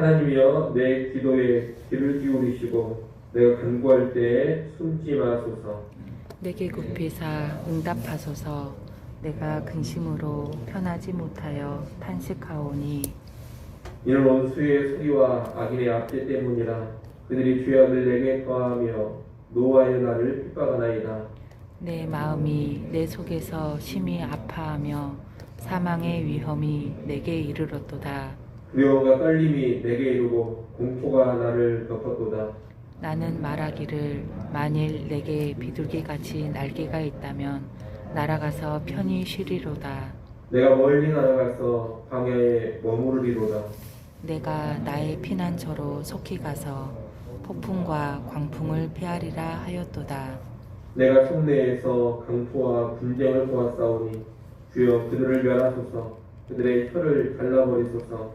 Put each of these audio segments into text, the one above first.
하나님이여 내 기도에 귀를 기울이시고 내가 간구할 때에 숨지 마소서. 내게 굽히사 응답하소서 내가 근심으로 편하지 못하여 탄식하오니 이는 원수의 소리와 악인의 압제 때문이라 그들이 죄악을 내게 더하며 노아의 나를 핍박하나이다. 내 마음이 내 속에서 심히 아파하며 사망의 위험이 내게 이르렀도다 두려움과 떨림이 내게 이르고 공포가 나를 덮었도다. 나는 말하기를 만일 내게 비둘기같이 날개가 있다면 날아가서 편히 쉬리로다 내가 멀리 날아가서 광야에 머무르리로다. 내가 나의 피난처로 속히 가서 폭풍과 광풍을 피하리라 하였도다 내가 속내에서 강포와 분쟁을 보았사오니 주여 그들을 멸하소서 그들의 혀를 잘라버리소서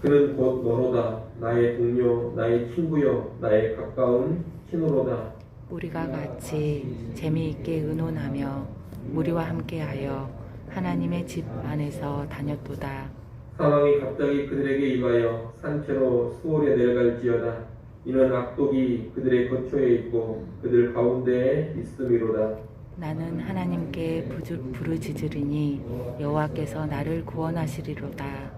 그는 곧 너로다. 나의 동료 나의 친구여 나의 가까운 친구로다. 우리가 같이 재미있게 의논하며 무리와 함께하여 하나님의 집 안에서 다녔도다. 사망이 갑자기 그들에게 임하여 산채로 수월에 내려갈지어다. 이는 악독이 그들의 거처에 있고 그들 가운데에 있음이로다. 나는 하나님께 부르짖으리니 여호와께서 나를 구원하시리로다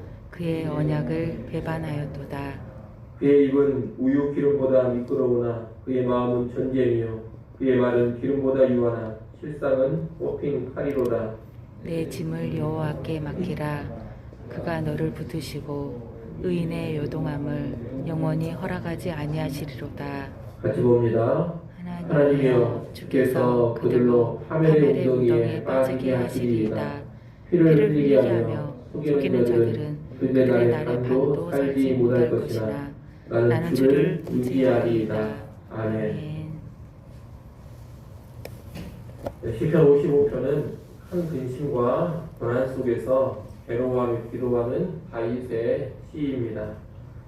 그의 언약을 배반하였도다 그의 입은 우유 기름보다 미끄러우나 그의 마음은 전쟁이요 그의 말은 기름보다 유하나 실상은 뽑힌 칼이로다. 내 짐을 여호와께 맡기라 그가 너를 붙으시고 의인의 요동함을 영원히 허락하지 아니하시리로다 같이 봅니다. 하나님이여 주께서 그들로 파멸의 웅덩이에 빠지게 하시리이다. 피를 흘리게 하며 속이는 자들은 그들의 날에 반도 살지 못할 것이나 나는 주를 의지하리이다. 아멘. 네, 시편 55편은 큰 근심과 고난 속에서 괴로워하며 기도하는 다윗의 시입니다.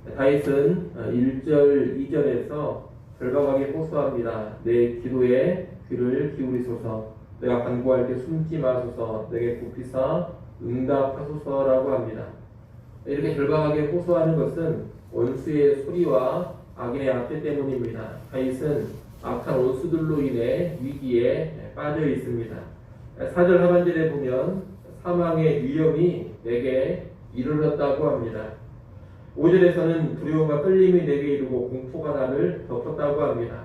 네, 다윗은 1절, 2절에서 절박하게 호소합니다. 내 기도에 귀를 기울이소서. 내가 간구할 때 숨지 마소서. 내게 굽히사 응답하소서라고 합니다. 이렇게 절박하게 호소하는 것은 원수의 소리와 악인의 압제 때문입니다. 다윗은 악한 원수들로 인해 위기에 빠져 있습니다. 4절 하반절에 보면 사망의 위험이 내게 이르렀다고 합니다. 5절에서는 두려움과 떨림이 내게 이르고 공포가 나를 덮었다고 합니다.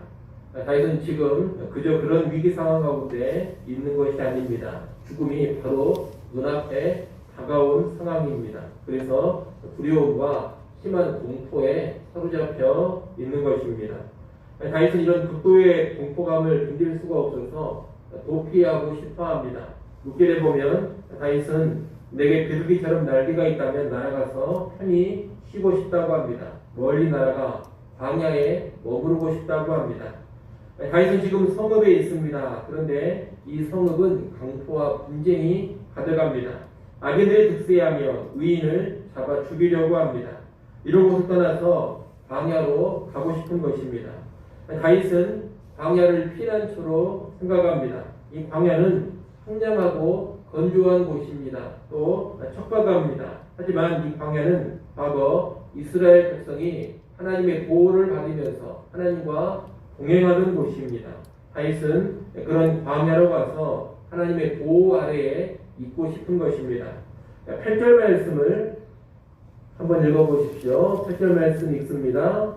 다윗은 지금 그저 그런 위기 상황 가운데 있는 것이 아닙니다. 죽음이 바로 눈앞에 다가온 상황입니다. 그래서 두려움과 심한 공포에 사로잡혀 있는 것입니다. 다윗은 이런 극도의 공포감을 견딜 수가 없어서 도피하고 싶어 합니다. 6절에 보면 다윗은 내게 비둘기처럼 날개가 있다면 날아가서 편히 쉬고 싶다고 합니다. 멀리 날아가 광야에 머무르고 싶다고 합니다. 다윗은 지금 성읍에 있습니다. 그런데 이 성읍은 강포와 분쟁이 가득합니다. 악인들이 득세하며 의인을 잡아 죽이려고 합니다. 곳을 떠나서 광야로 가고 싶은 것입니다. 다윗은 광야를 피난처로 생각합니다. 이 광야는 청량하고 건조한 곳입니다. 또 척박합니다. 하지만 이 광야는 과거 이스라엘 백성이 하나님의 보호를 받으면서 하나님과 동행하는 곳입니다. 다윗은 그런 광야로 가서 하나님의 보호 아래에 있고 싶은 것입니다. 8절 말씀을 한번 읽어보십시오. 8절 말씀 읽습니다.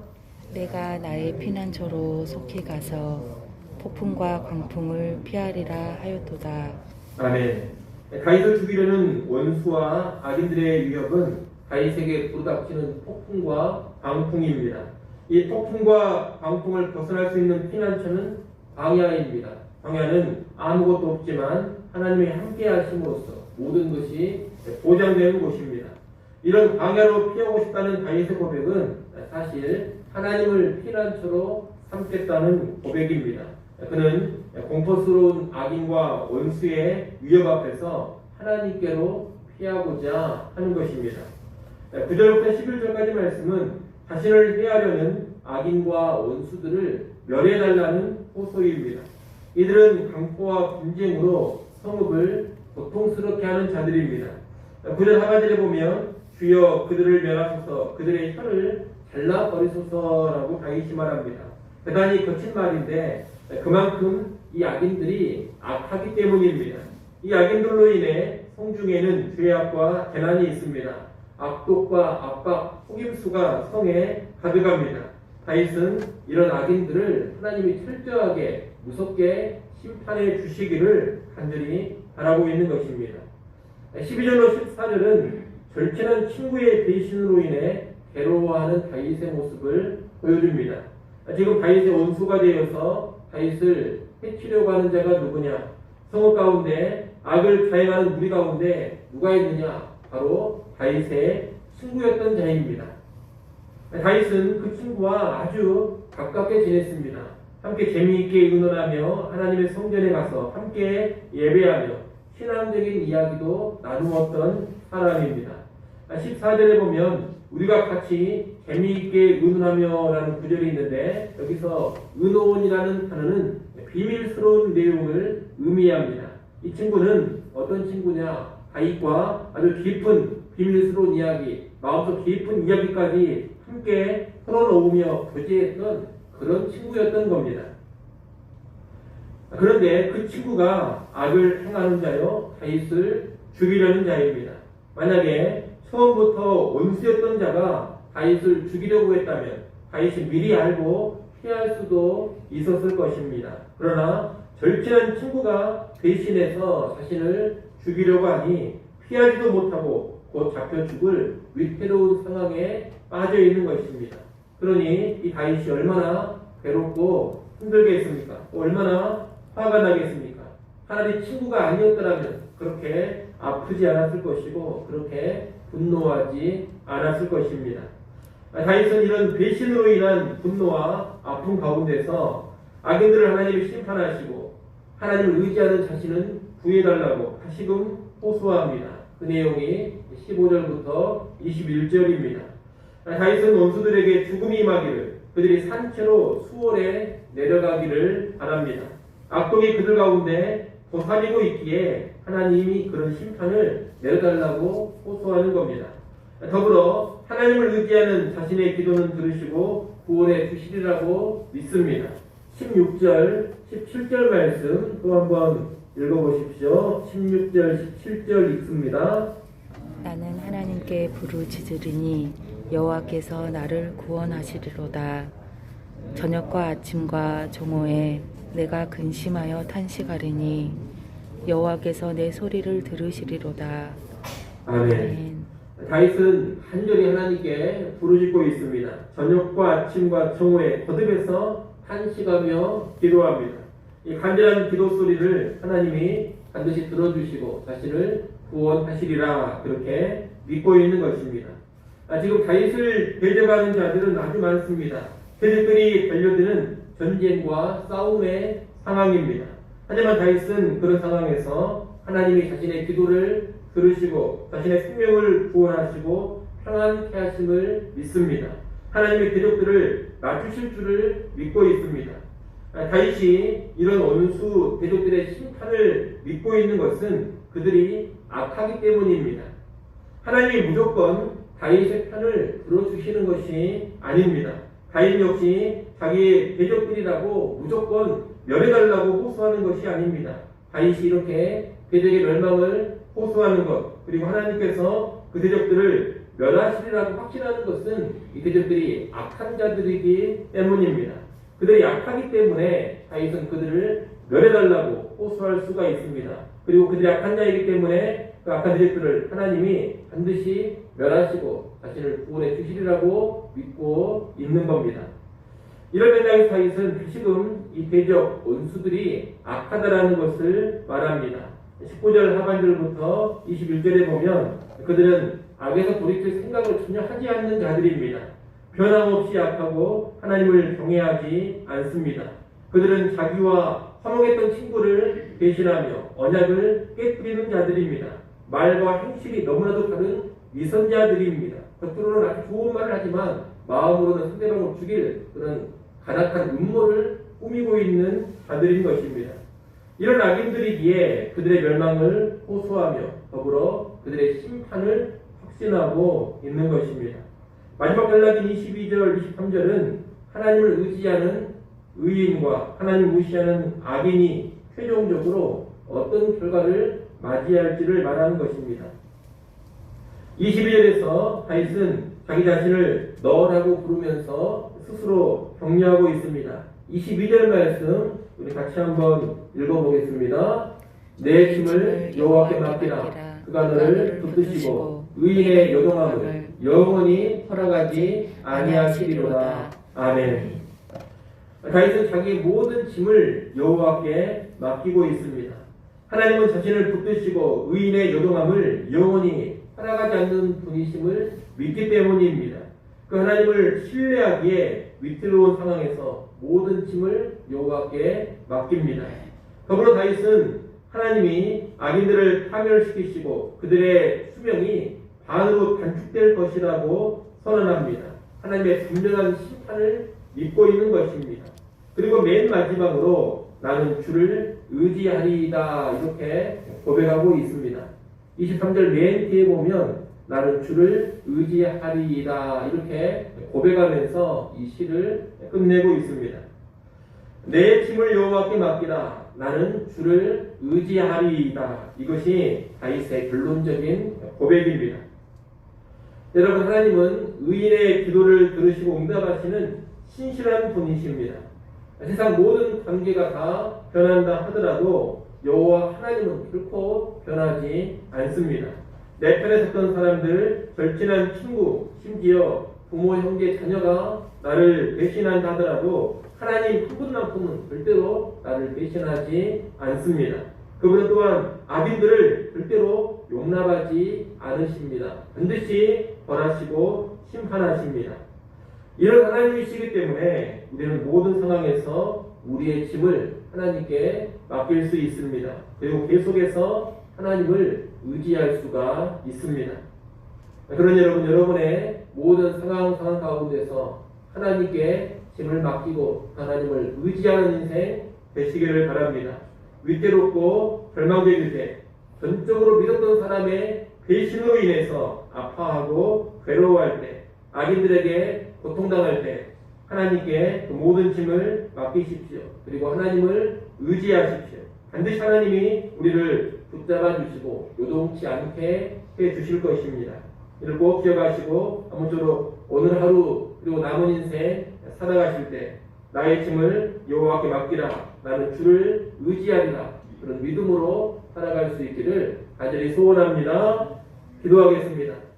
내가 나의 피난처로 속히 가서 폭풍과 광풍을 피하리라 하였도다. 아멘. 다윗을 죽이려는 원수와 악인들의 위협은 다윗에게 부닥치는 폭풍과 광풍입니다. 이 폭풍과 광풍을 벗어날 수 있는 피난처는 광야입니다. 광야는 아무것도 없지만 하나님이 함께 하심으로써 모든 것이 보장되는 곳입니다. 이런 광야로 피하고 싶다는 다윗의 고백은 사실 하나님을 피난처로 삼겠다는 고백입니다. 그는 공포스러운 악인과 원수의 위협 앞에서 하나님께로 피하고자 하는 것입니다. 9절부터 11절까지 말씀은 자신을 해하려는 악인과 원수들을 멸해달라는 호소입니다. 이들은 강포와 분쟁으로 성읍을 고통스럽게 하는 자들입니다. 9절 하반절에 보면 주여 그들을 멸하소서 그들의 혀를 잘라버리소서라고 다윗이 말합니다. 대단히 거친 말인데 그만큼 이 악인들이 악하기 때문입니다. 이 악인들로 인해 성중에는 죄악과 재난이 있습니다. 악독과 압박, 속임수가 성에 가득합니다. 다윗은 이런 악인들을 하나님이 철저하게 무섭게 심판해 주시기를 간절히 바라고 있는 것입니다. 12절로 14절은 절친한 친구의 배신으로 인해 괴로워하는 다윗의 모습을 보여줍니다. 지금 다윗의 원수가 되어서 다윗을 해치려고 하는 자가 누구냐? 성읍 가운데 악을 자행하는 무리 가운데 누가 있느냐? 바로 다윗의 친구였던 자입니다. 다윗은 그 친구와 아주 가깝게 지냈습니다. 함께 재미있게 의논하며 하나님의 성전에 가서 함께 예배하며 신앙적인 이야기도 나누었던 사람입니다. 14절에 보면 우리가 같이 재미있게 의논하며 라는 구절이 있는데 여기서 의논이라는 단어는 비밀스러운 내용을 의미합니다. 이 친구는 어떤 친구냐? 다윗과 아주 깊은 비밀스러운 이야기, 마음속 깊은 이야기까지 함께 털어놓으며 교제했던 그런 친구였던 겁니다. 그런데 그 친구가 악을 행하는 자요, 다윗을 죽이려는 자입니다. 만약에 처음부터 원수였던 자가 다윗을 죽이려고 했다면 다윗이 미리 알고 피할 수도 있었을 것입니다. 그러나 절친한 친구가 대신해서 자신을 죽이려고 하니 피하지도 못하고 곧 잡혀 죽을 위태로운 상황에 빠져 있는 것입니다. 그러니 이 다윗이 얼마나 괴롭고 힘들겠습니까? 얼마나 화가 나겠습니까? 차라리 친구가 아니었더라면 그렇게 아프지 않았을 것이고 그렇게 분노하지 않았을 것입니다. 다윗은 이런 배신으로 인한 분노와 아픔 가운데서 악인들을 하나님이 심판하시고 하나님을 의지하는 자신은 구해달라고 다시금 호소합니다. 그 내용이 15절부터 21절입니다. 다윗은 원수들에게 죽음이 임하기를 그들이 산채로 수월에 내려가기를 바랍니다. 악독이 그들 가운데 도사리고 있기에 하나님이 그런 심판을 내려달라고 호소하는 겁니다. 더불어 하나님을 의지하는 자신의 기도는 들으시고 구원해 주시리라고 믿습니다. 16절, 17절 말씀 또 한번 읽어보십시오. 16절, 17절 읽습니다. 나는 하나님께 부르짖으리니 여호와께서 나를 구원하시리로다. 저녁과 아침과 정오에 내가 근심하여 탄식하리니 여호와께서 내 소리를 들으시리로다. 아멘. 아멘. 다윗은 간절히 하나님께 부르짖고 있습니다. 저녁과 아침과 정오에 거듭해서 탄식하며 기도합니다. 이 간절한 기도 소리를 하나님이 반드시 들어주시고 자신을 구원하시리라 그렇게 믿고 있는 것입니다. 아, 지금 다윗을 대적하는 자들은 아주 많습니다. 그들이 달려드는 전쟁과 싸움의 상황입니다. 하지만 다윗은 그런 상황에서 하나님이 자신의 기도를 들으시고 자신의 생명을 구원하시고 평안케 하심을 믿습니다. 하나님의 대적들을 낮추실 줄을 믿고 있습니다. 아, 다윗이 이런 원수 대적들의 심판을 믿고 있는 것은 그들이 악하기 때문입니다. 하나님이 무조건 다윗의 편을 들어주시는 것이 아닙니다. 다윗 역시 자기의 대적들이라고 무조건 멸해달라고 호소하는 것이 아닙니다. 다윗이 이렇게 대적의 멸망을 호소하는 것, 그리고 하나님께서 그 대적들을 멸하시리라고 확신하는 것은 이 대적들이 악한 자들이기 때문입니다. 그들이 약하기 때문에 다윗은 그들을 멸해달라고 호소할 수가 있습니다. 그리고 그들이 악한 자이기 때문에 그 악한 대적들을 하나님이 반드시 멸하시고 자신을 구원해 주시리라고 믿고 있는 겁니다. 이런 맥락에서 다윗은 지금 이 대적 원수들이 악하다라는 것을 말합니다. 19절 하반절부터 21절에 보면 그들은 악에서 돌이킬 생각을 전혀 하지 않는 자들입니다. 변함없이 악하고 하나님을 경외하지 않습니다. 그들은 자기와 화목했던 친구를 배신하며 언약을 깨뜨리는 자들입니다. 말과 행실이 너무나도 다른 위선자들입니다. 겉으로는 아주 좋은 말을 하지만 마음으로는 상대방을 죽일 그런 가닥한 음모를 꾸미고 있는 자들인 것입니다. 이런 악인들이기에 그들의 멸망을 호소하며 더불어 그들의 심판을 확신하고 있는 것입니다. 마지막 갈라딘 22절, 23절은 하나님을 의지하는 의인과 하나님 무시하는 악인이 최종적으로 어떤 결과를 맞이할지를 말하는 것입니다. 22절에서 다윗은 자기 자신을 너라고 부르면서 스스로 격려하고 있습니다. 22절 말씀 우리 같이 한번 읽어보겠습니다. 내 힘을 여호와께 맡기라. 그가 너를 붙드시고 의인의 요동함을 영원히 허락하지 아니하시리로다. 아멘. 다윗은 자기 모든 짐을 여호와께 맡기고 있습니다. 하나님은 자신을 붙드시고 의인의 요동함을 영원히 허락하지 않는 분이심을 믿기 때문입니다. 그 하나님을 신뢰하기에 위태로운 상황에서 모든 짐을 여호와께 맡깁니다. 더불어 다윗은 하나님이 악인들을 파멸시키시고 그들의 수명이 반으로 단축될 것이라고 선언합니다. 하나님의 분명한 심판을 믿고 있는 것입니다. 그리고 맨 마지막으로 나는 주를 의지하리이다 이렇게 고백하고 있습니다. 23절 맨 뒤에 보면 나는 주를 의지하리이다 이렇게 고백하면서 이 시를 끝내고 있습니다. 내 짐을 여호와께 맡기라 나는 주를 의지하리이다 이것이 다윗의 결론적인 고백입니다. 여러분 하나님은 의인의 기도를 들으시고 응답하시는 신실한 분이십니다. 세상 모든 관계가 다 변한다 하더라도 여호와 하나님은 결코 변하지 않습니다. 내 편에 섰던 사람들, 절친한 친구, 심지어 부모, 형제, 자녀가 나를 배신한다 하더라도 하나님 한 분만큼은 절대로 나를 배신하지 않습니다. 그분은 또한 악인들을 절대로 용납하지 않으십니다. 반드시 벌하시고 심판하십니다. 이런 하나님이시기 때문에 우리는 모든 상황에서 우리의 짐을 하나님께 맡길 수 있습니다. 그리고 계속해서 하나님을 의지할 수가 있습니다. 그런 여러분, 여러분의 모든 상황, 상황 가운데서 하나님께 짐을 맡기고 하나님을 의지하는 인생 되시기를 바랍니다. 위태롭고 절망적일 때, 전적으로 믿었던 사람의 배신으로 인해서 아파하고 괴로워할 때, 악인들에게 고통당할 때, 하나님께 그 모든 짐을 맡기십시오. 그리고 하나님을 의지하십시오. 반드시 하나님이 우리를 붙잡아 주시고 요동치 않게 해 주실 것입니다. 이를 꼭 기억하시고 아무쪼록 오늘 하루 그리고 남은 인생 살아가실 때 나의 짐을 여호와께 맡기라. 나는 주를 의지하리라. 그런 믿음으로 살아갈 수 있기를 간절히 소원합니다. 기도하겠습니다.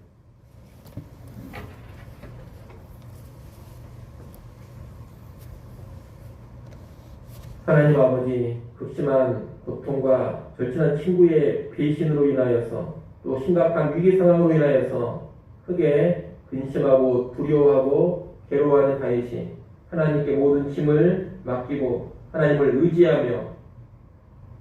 하나님 아버지 극심한 고통과 절친한 친구의 배신으로 인하여서 또 심각한 위기 상황으로 인하여서 크게 근심하고 두려워하고 괴로워하는 다윗이 하나님께 모든 짐을 맡기고 하나님을 의지하며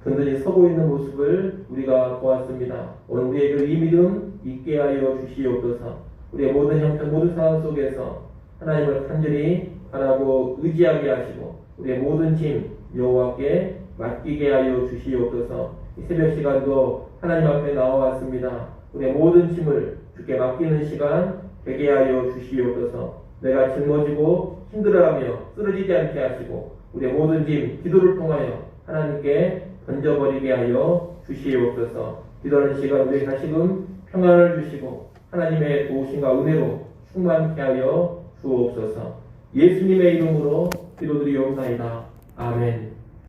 든든히 서고 있는 모습을 우리가 보았습니다. 오늘 우리에게 이 믿음 있게 하여 주시옵소서. 우리의 모든 형편 모든 상황 속에서 하나님을 간절히 바라고 의지하게 하시고 우리의 모든 짐 여호와께 맡기게 하여 주시옵소서. 이 새벽 시간도 하나님 앞에 나와왔습니다. 우리의 모든 짐을 주께 맡기는 시간 되게 하여 주시옵소서. 내가 짊어지고 힘들어하며 쓰러지지 않게 하시고 우리의 모든 짐 기도를 통하여 하나님께 던져버리게 하여 주시옵소서. 기도하는 시간 우리 다시금 평안을 주시고 하나님의 도우심과 은혜로 충만케 하여 주옵소서. 예수님의 이름으로 기도드리옵나이다. 아멘.